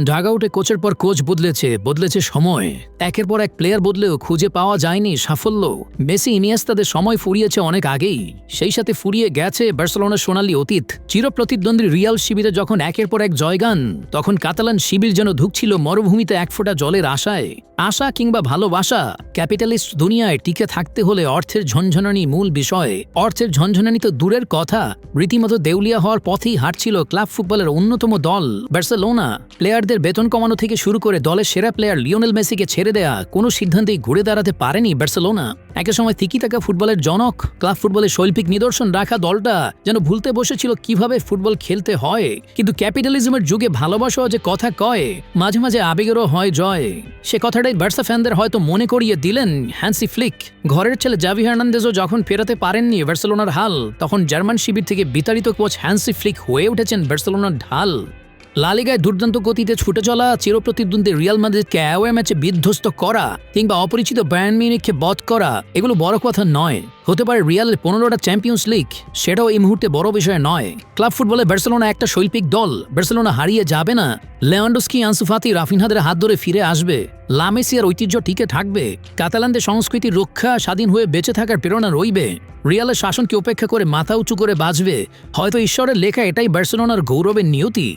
ডাগআউটে কোচের পর কোচ বদলেছে বদলেছে সময়। একের পর এক প্লেয়ার বদলেও খুঁজে পাওয়া যায়নি সাফল্য। মেসি ইনিয়াস্তাদের সময় ফুরিয়েছে অনেক আগেই। সেই সাথে ফুরিয়ে গেছে বার্সেলোনার সোনালি অতীত। চিরপ্রতিদ্বন্দ্বী রিয়াল শিবিরে যখন একের পর এক জয়গান তখন কাতালান শিবির যেন ধুকছিল মরুভূমিতে এক ফোঁটা জলের আশায়। আশা কিংবা ভালোবাসা, ক্যাপিটালিস্ট দুনিয়ায় টিকে থাকতে হলে অর্থের ঝনঝনানি মূল বিষয়ে। অর্থের ঝনঝনানি তো দূরের কথা। রীতিমতো দেউলিয়া হওয়ার পথেই হাঁটছিল ক্লাব ফুটবলের অন্যতম দল। বার্সেলোনা প্লেয়ারদের বেতন কমানো থেকে শুরু করে দলের সেরা প্লেয়ার লিওনেল মেসিকে ছেড়ে দেয়া কোনো সিদ্ধান্তেই ঘুরে দাঁড়াতে পারেনি বার্সেলোনা। একে সময় তিকি থাকা ফুটবলের জনক, ক্লাব ফুটবলের শৈল্পিক নিদর্শন রাখা দলটা যেন ভুলতে বসেছিল কীভাবে ফুটবল খেলতে হয়। কিন্তু ক্যাপিটালিজমের যুগে ভালোবাসা যে কথা কয়, মাঝে মাঝে আবেগেরও হয় জয়। সে কথাটাই বার্সা ফ্যানদের হয়তো মনে করিয়ে দিলেন হ্যান্সি ফ্লিক। ঘরের ছেলে জাভি হার্নান্দেজও যখন ফেরাতে পারেননি বার্সেলোনার হাল, তখন জার্মান শিবির থেকে বিতাড়িত কোচ হ্যান্সি ফ্লিক হয়ে উঠেছেন বার্সেলোনার ঢাল। লালিগায় দুর্দান্ত গতিতে ছুটে চলা চিরপ্রতিদ্বন্দ্বী রিয়াল মাদ্রিদকে অ্যাওয়ে ম্যাচে বিধ্বস্ত করা কিংবা অপরিচিত ব্যান্ড মিউনিখকে বধ করা, এগুলো বড় কথা নয়। হতে পারে রিয়ালের পনেরোটা চ্যাম্পিয়ন্স লিগ, সেটাও এই মুহূর্তে বড় বিষয় নয়। ক্লাব ফুটবলে বার্সেলোনা একটা শৈল্পিক দল, বার্সেলোনা হারিয়ে যাবে না। লেওয়ান্ডোস্কি আনসুফাতি রাফিনহাদের হাত ধরে ফিরে আসবে। লামেসিয়ার ঐতিহ্য টিকে থাকবে। কাতালানদের সংস্কৃতি রক্ষা স্বাধীন হয়ে বেঁচে থাকার প্রেরণা রইবে। রিয়ালের শাসনকে উপেক্ষা করে মাথা উঁচু করে বাঁচবে। হয়তো ঈশ্বরের লেখা এটাই বার্সেলোনার গৌরবের নিয়তি।